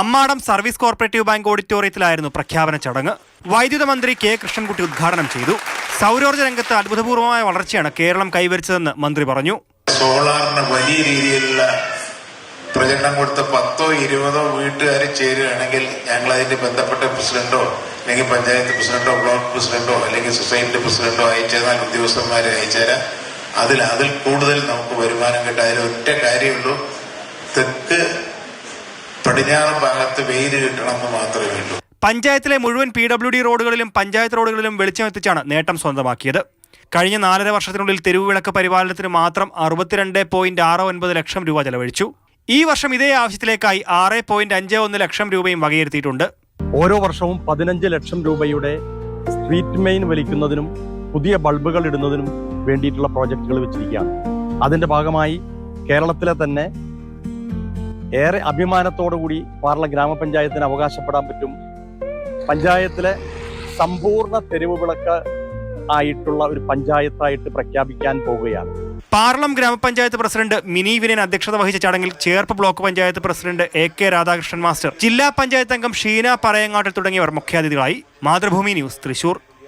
Ammadam service cooperative bank ഓഡിറ്റോറിയത്തിലായിരുന്നു പ്രഖ്യാപന ചടങ്ങ്. വൈദ്യുത മന്ത്രി കെ കൃഷ്ണൻകുട്ടി ഉദ്ഘാടനം ചെയ്തു. സൗരോർജ രംഗത്ത് അത്ഭുതപൂർവമായ വളർച്ചയാണ് കേരളം കൈവരിച്ചതെന്ന് മന്ത്രി പറഞ്ഞു. സോളാറിന് വലിയ രീതിയിലുള്ള പ്രചരണം കൊടുത്ത പത്തോ ഇരുപതോ വീട്ടുകാർ ചേരുകയാണെങ്കിൽ ഞങ്ങൾ അതിന്റെ ബന്ധപ്പെട്ട പ്രസിഡന്റോ അല്ലെങ്കിൽ പഞ്ചായത്ത് പ്രസിഡന്റോ ബ്ലോക്ക് പ്രസിഡന്റോ അല്ലെങ്കിൽ സൊസൈറ്റി പ്രസിഡന്റോ അയച്ചാൽ ഉദ്യോഗസ്ഥന്മാരെ അയച്ചേരാം അതിൽ അതിൽ കൂടുതൽ നമുക്ക് വരുമാനം കിട്ടാൻ ഒറ്റ കാര്യമുള്ളൂ പടിഞ്ഞാറ് ഭാഗത്ത് വെയിൽ കിട്ടണമെന്ന് മാത്രമേ ഉള്ളൂ. പഞ്ചായത്തിലെ മുഴുവൻ പി ഡബ്ല്യു ഡി റോഡുകളിലും പഞ്ചായത്ത് റോഡുകളിലും വെളിച്ചമെത്തിച്ചാണ് നേട്ടം സ്വന്തമാക്കിയത്. കഴിഞ്ഞ നാലര വർഷത്തിനുള്ളിൽ തെരുവ് വിളക്ക് പരിപാലനത്തിന് മാത്രം അറുപത്തിരണ്ട് പോയിന്റ് ആറ് ഒൻപത് ലക്ഷം രൂപ ചെലവഴിച്ചു. ഈ വർഷം ഇതേ ആവശ്യത്തിലേക്കായി ആറ് പോയിന്റ് അഞ്ച് ഒന്ന് ലക്ഷം രൂപയും വകയിരുത്തിയിട്ടുണ്ട്. ഓരോ വർഷവും പതിനഞ്ച് ലക്ഷം രൂപയുടെ സ്ട്രീറ്റ് മെയിൻ വലിക്കുന്നതിനും പുതിയ ബൾബുകൾ ഇടുന്നതിനും വേണ്ടിയിട്ടുള്ള പ്രോജക്റ്റുകൾ വെച്ചിരിക്കുകയാണ്. അതിന്റെ ഭാഗമായി കേരളത്തിലെ തന്നെ ഏറെ അഭിമാനത്തോടുകൂടി പാർല ഗ്രാമപഞ്ചായത്തിന് അവകാശപ്പെടാൻ പറ്റും. പഞ്ചായത്തിലെ സമ്പൂർണ തെരുവ് വിളക്ക് ആയിട്ടുള്ള ഒരു പഞ്ചായത്തായിട്ട് പ്രഖ്യാപിക്കാൻ പോവുകയാണ്. പാർലം ഗ്രാമപഞ്ചായത്ത് പ്രസിഡന്റ് മിനി വിനയൻ അധ്യക്ഷത വഹിച്ച ചടങ്ങിൽ Cherpu block panchayat president A K Radhakrishnan master ജില്ലാ പഞ്ചായത്ത് അംഗം ഷീന പറയങ്ങാട്ടിൽ തുടങ്ങിയവർ മുഖ്യാതിഥികളായി. മാതൃഭൂമി ന്യൂസ് തൃശൂർ.